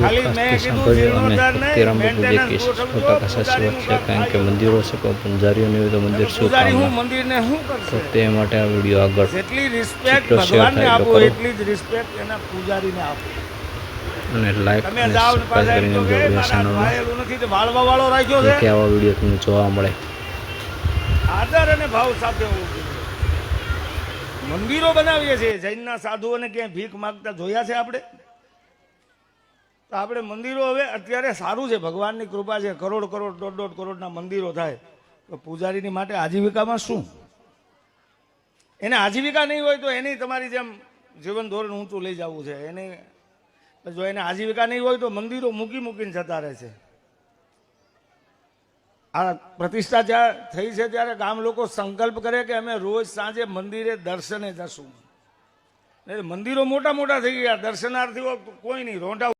Video અને તેરામાં case સો ગોઠવજો, ટકા છે કારણ કે મંદિરો છે પણ પૂજારીઓ નહીં તો મંદિર શું પૂજારી હું કામના મંદિરને શું તો તે માટે આ વીડિયો આગળ જેટલો થાય એટલો કરો. અને લાઈક અને સબસ્ક્રાઈબ કરીને ચેનલમાં જેથી આવા તમને જોવા મળે. આદર અને ભાવ સાથે મંદિરો બનાવીએ છીએ જૈનના સાધુઓને ક્યાંય ભીખ માગતા જોયા છે આપણે? તો આપણે મંદિરો હવે અત્યારે સારું છે. ભગવાનની કૃપા છે. કરોડ કરોડ, દોઢ દોઢ કરોડના મંદિરો થાય. તો પૂજારીની માટે આજીવિકામાં શું? એને આજીવિકા નહીં હોય તો એની તમારી જેમ જીવન ધોરણ ઊંચું લઈ જવું છે. એને જો એને આજીવિકા નહીં હોય તો મંદિરો મૂકી મૂકીને જતા રહે છે. આ પ્રતિષ્ઠા જ્યાં થઈ છે ત્યારે ગામ લોકો સંકલ્પ કરે કે અમે રોજ સાંજે મંદિરે દર્શને જશું. મંદિરો મોટા મોટા થઈ ગયા. દર્શનાર્થીઓ કોઈ નહીં. રોંઢા